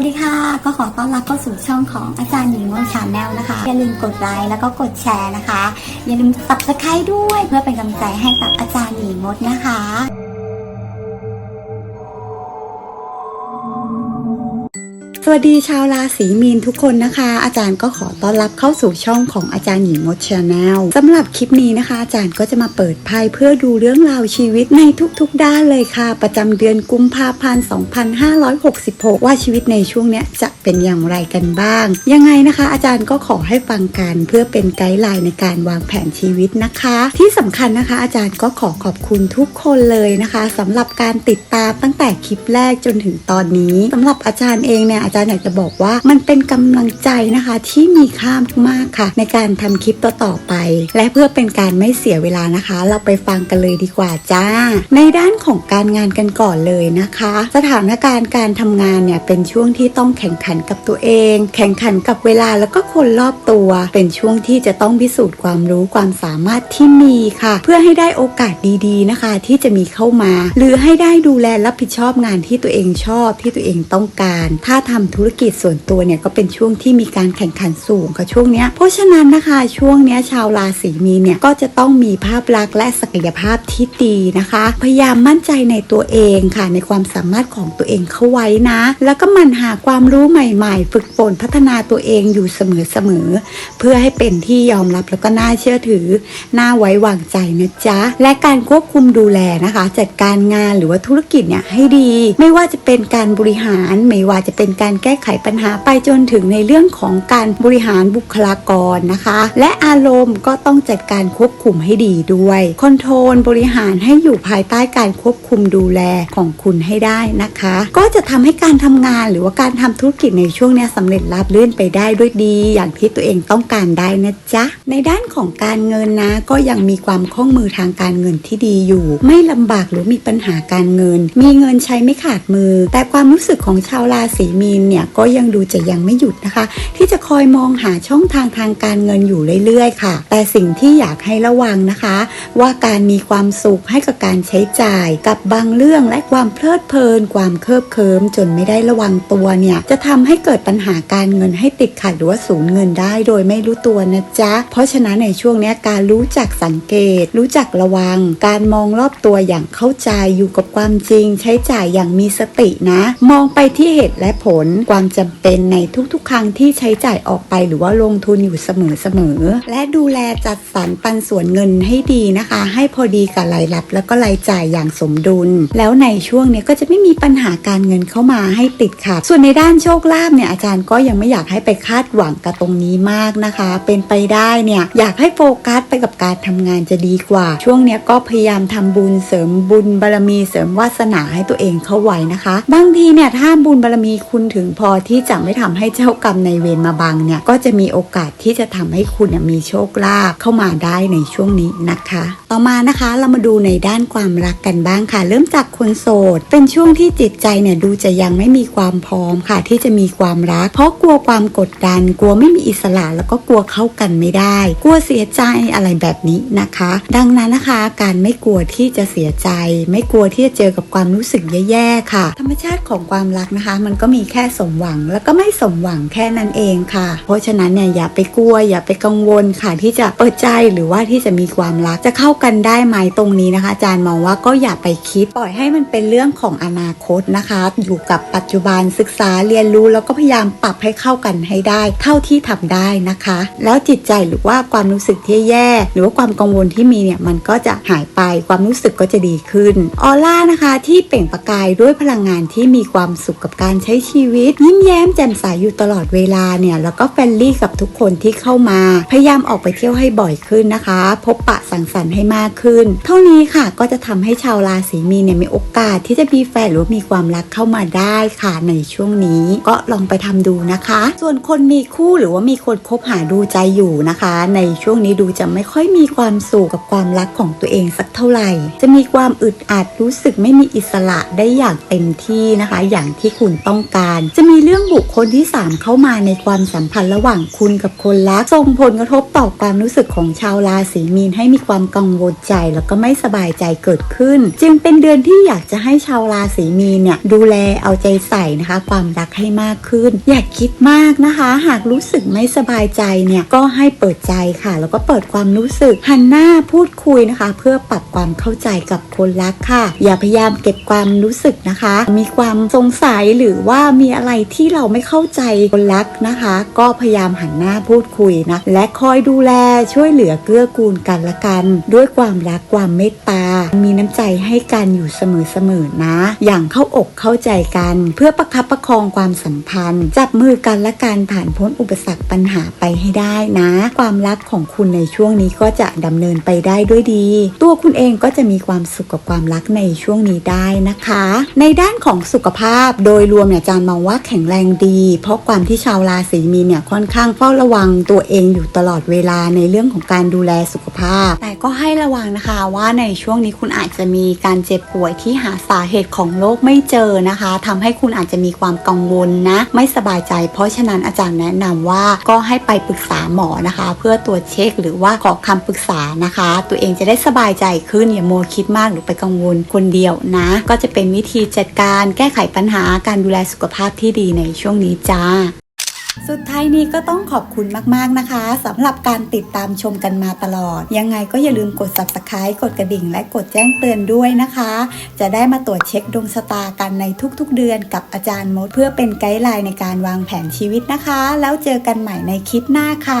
วัสดีค่ะ ก็ขอต้อนรับเข้าสู่ช่องของอาจารย์หญิงมงชาแนลนะคะ อย่าลืมกดไลค์แล้วก็กดแชร์นะคะ อย่าลืมตับสไครด้วยเพื่อเป็นกำลังใจให้กับอาจารย์หญิงมดนะคะ วัสดีชาวราศีมีนทุกคนนะคะ อาจารย์ก็ขอต้อนรับเข้าสู่ช่องของอาจารย์หญิงมดชาแนลสำหรับคลิปนี้นะคะ อาจารย์ก็จะมาเปิดไพ่เพื่อดูเรื่องราวชีวิตในทุกๆ ด้านเลยค่ะ ประจำเดือนกุมภาพันธ์ 2566 ว่าชีวิตในช่วงเนี้ยจะ เป็นอย่างไรกันบ้าง ยังไงนะคะ อาจารย์ก็ขอให้ฟังกันเพื่อเป็นไกด์ไลน์ในการวางแผนชีวิตนะคะ ที่สำคัญนะคะ อาจารย์ก็ขอขอบคุณทุกคนเลยนะคะสำหรับการติดตามตั้งแต่คลิปแรกจนถึงตอนนี้สำหรับอาจารย์เองเนี่ยอาจารย์อยากจะบอกว่ามันเป็นกำลังใจนะคะที่มีค่ามากค่ะ ในการทำคลิปต่อๆไป และเพื่อเป็นการไม่เสียเวลานะคะ เราไปฟังกันเลยดีกว่าจ้า ในด้านของการงานกันก่อนเลยนะคะ สถานการณ์การทำงานเนี่ยเป็นช่วงที่ต้องแข่งขันกับตัวเอง แข่งขันกับเวลาแล้วก็คนรอบตัว เป็นช่วงที่จะต้องพิสูจน์ความรู้ความสามารถที่มีค่ะ เพื่อให้ได้โอกาสดีๆนะคะ ที่จะมีเข้ามา หรือให้ได้ดูแลรับผิดชอบงานที่ตัวเองชอบที่ตัวเองต้องการ ถ้าทำธุรกิจส่วนตัวเนี่ยก็เป็นช่วงที่มีการแข่งขันสูงค่ะช่วงเนี้ยเพราะฉะนั้นนะคะช่วงเนี้ยชาวราศีมีนเนี่ยก็จะต้องมีภาพลักษณ์และศักยภาพที่ดีนะคะ พยายามมั่นใจในตัวเองค่ะ ในความสามารถของตัวเองเข้าไว้นะ แล้วก็หมันหาความรู้ใหม่ๆ ฝึกฝนพัฒนาตัวเองอยู่เสมอๆ เพื่อให้เป็นที่ยอมรับแล้วก็น่าเชื่อถือ น่าไว้วางใจนะจ๊ะ และการควบคุมดูแลนะคะ จัดการงานหรือว่าธุรกิจเนี่ยให้ดี ไม่ว่าจะเป็นการบริหาร ไม่ว่าจะเป็นการแก้ไขปัญหาไปจนถึงในเรื่องของการบริหารบุคลากรนะคะ และอารมณ์ก็ต้องจัดการควบคุมให้ดีด้วยคอนโทรลบริหารให้อยู่ภายใต้การควบคุมดูแลของคุณให้ได้นะคะ ก็จะทำให้การทำงานหรือว่าการทำธุรกิจในช่วงนี้สำเร็จราบรื่นไปได้ด้วยดี อย่างที่ตัวเองต้องการได้นะจ๊ะ ในด้านของการเงินนะ ก็ยังมีความคล่องมือทางการเงินที่ดีอยู่ ไม่ลำบากหรือมีปัญหาการเงิน มีเงินใช้ไม่ขาดมือ แต่ความรู้สึกของชาวราศีมีนเนี่ยก็ยังดูจะยังไม่หยุดนะคะ ที่จะคอยมองหาช่องทางทางการเงินอยู่เรื่อยๆ ค่ะ แต่สิ่งที่อยากให้ระวังนะคะ ว่าการมีความสุขให้กับการใช้จ่ายกับบางเรื่องและความเพลิดเพลิน ความเคลิบเคลิ้มจนไม่ได้ระวังตัวเนี่ยจะทำให้เกิดปัญหาการเงินให้ติดขัดหรือว่าสูญเงินได้โดยไม่รู้ตัวนะจ๊ะ เพราะฉะนั้นในช่วงนี้การรู้จักสังเกต รู้จักระวัง การมองรอบตัวอย่างเข้าใจอยู่กับความจริง ใช้จ่ายอย่างมีสตินะ มองไปที่เหตุและผลความจำเป็นในทุกๆ ครั้งที่ใช้จ่ายออกไปหรือว่าลงทุนอยู่เสมอๆและดูแลจัดสรรปันส่วนเงินให้ดีนะคะ ให้พอดีกับรายรับ แล้วก็รายจ่ายอย่างสมดุล แล้วในช่วงนี้ก็จะไม่มีปัญหาการเงินเข้ามาให้ติดขัดส่วนในด้านโชคลาภเนี่ยอาจารย์ก็ยังไม่อยากให้ไปคาดหวังกับตรงนี้มากนะคะ เป็นไปได้เนี่ยอยากให้โฟกัสไปกับการทำงานจะดีกว่า ช่วงเนี้ยก็พยายามทำบุญเสริมบุญบารมีเสริมวาสนาให้ตัวเองเข้าไว้นะคะ บางทีเนี่ยถ้าบุญบารมีคุณถึงพอที่จะไม่ทำให้เจ้ากรรมในเวรมาบังเนี่ยก็จะมีโอกาสที่จะทำให้คุณเนี่ยมีโชคลาภเข้ามาได้ในช่วงนี้นะคะ ต่อมานะคะเรามาดูในด้านความรักกันบ้างค่ะ เริ่มจากคนโสด เป็นช่วงที่จิตใจเนี่ยดูจะยังไม่มีความพร้อมค่ะ ที่จะมีมีความรัก เพราะกลัวความกดดัน กลัวไม่มีอิสระแล้วก็กลัวเข้ากันไม่ได้ กลัวเสียใจอะไรแบบนี้นะคะ ดังนั้นนะคะ การไม่กลัวที่จะเสียใจ ไม่กลัวที่จะเจอกับความรู้สึกแย่ๆค่ะ ธรรมชาติของความรักนะคะ มันก็มีแค่สมหวังแล้วก็ไม่สมหวังแค่นั้นเองค่ะ เพราะฉะนั้นเนี่ยอย่าไปกลัวอย่าไปกังวลค่ะ ที่จะเปิดใจหรือว่าที่จะมีความรักจะเข้ากันได้ไหมตรงนี้นะคะอาจารย์มองว่าก็อย่าไปคิดปล่อยให้มันเป็นเรื่องของอนาคตนะคะ อยู่กับปัจจุบันศึกษาเรียนรู้แล้วก็พยายามปรับให้เข้ากันให้ได้ เท่าที่ทำได้นะคะ แล้วจิตใจหรือว่าความรู้สึกที่แย่ หรือว่าความกังวลที่มีเนี่ยมันก็จะหายไปความรู้สึกก็จะดีขึ้นออร่านะคะที่เปล่งประกายด้วยพลังงานที่มีความสุขกับการใช้ชีวิต ยิ้มแย้มแจ่มใสอยู่ตลอดเวลาเนี่ยแล้วก็เฟรนลี่กับทุกคนที่เข้ามา พยายามออกไปเที่ยวให้บ่อยขึ้นนะคะ พบปะสังสรรค์ให้มากขึ้น เท่านี้ค่ะก็จะทำให้ชาวราศีมีเนี่ยมีโอกาสที่จะมีแฟนหรือว่ามีความรักเข้ามาได้ค่ะในช่วงนี้ ก็ลองไปทำดูนะคะ ส่วนคนมีคู่หรือว่ามีคนคบหาดูใจอยู่นะคะ ในช่วงนี้ดูจะไม่ค่อยมีความสุขกับความรักของตัวเองสักเท่าไหร่ จะมีความอึดอัดรู้สึกไม่มีอิสระได้อย่างเต็มที่นะคะ อย่างที่คุณต้องการ จะมีเรื่องบุคคลที่ 3 เข้ามาในความสัมพันธ์ระหว่างคุณกับคนรักส่งผลกระทบต่อความรู้สึกของชาวราศีมีนให้มีความกังวลใจแล้วก็ไม่สบายใจเกิดขึ้น จึงเป็นเดือนที่อยากจะให้ชาวราศีมีนเนี่ยดูแลเอาใจใส่นะคะ ความรักให้มากขึ้น อย่าคิดมากนะคะ หากรู้สึกไม่สบายใจเนี่ยก็ให้เปิดใจค่ะ แล้วก็เปิดความรู้สึกหันหน้าพูดคุยนะคะ เพื่อปรับความเข้าใจกับคนรักค่ะ อย่าพยายามเก็บความรู้สึกนะคะ มีความสงสัยหรือว่ามีอะไรที่เราไม่เข้าใจคนรักนะคะ ก็พยายามหันหน้าพูดคุยนะและคอยดูแลช่วยเหลือเกื้อกูลกันละกัน ด้วยความรักความเมตตา มีน้ำใจให้กันอยู่เสมอๆนะ อย่างเข้าอกเข้าใจกัน เพื่อประคับประคองความสัมพันธ์ จับมือกันและการผ่านพ้นอุปสรรคปัญหาไปให้ได้นะ ความรักของคุณในช่วงนี้ก็จะดำเนินไปได้ด้วยดี ตัวคุณเองก็จะมีความสุขกับความรักในช่วงนี้ได้นะคะ ในด้านของสุขภาพโดยรวมเนี่ยอาจารย์มองว่าแข็งแรงดี เพราะความที่ชาวราศีมีนเนี่ยค่อนข้างเฝ้าระวังตัวเองอยู่ตลอดเวลาในเรื่องของการดูแลสุขภาพ แต่ก็ให้ระวังนะคะว่าในช่วงนี้คุณอาจจะมีการเจ็บป่วยที่หาสาเหตุของโรคไม่เจอนะคะทำให้คุณอาจจะมีความกังวลนะ ไม่สบายใจ เพราะฉะนั้นอาจารย์แนะนำว่าก็ให้ไปปรึกษาหมอนะคะ เพื่อตรวจเช็คหรือว่าขอคำปรึกษานะคะ ตัวเองจะได้สบายใจขึ้นอย่าโมคิดมากหรือไปกังวลคนเดียวนะ ก็จะเป็นวิธีจัดการแก้ไขปัญหาการดูแลสุขภาพที่ดีในช่วงนี้จ้า สุดท้ายนี้ก็ต้องขอบคุณมากๆนะคะสำหรับการติดตามชมกันมาตลอด ยังไงก็อย่าลืมกด subscribe กดกระดิ่ง และกดแจ้งเตือนด้วยนะคะ จะได้มาตรวจเช็คดวงชะตากันในทุกๆเดือนกับอาจารย์มดเพื่อเป็นไกด์ไลน์ในการวางแผนชีวิตนะคะ แล้วเจอกันใหม่ในคลิปหน้าค่ะ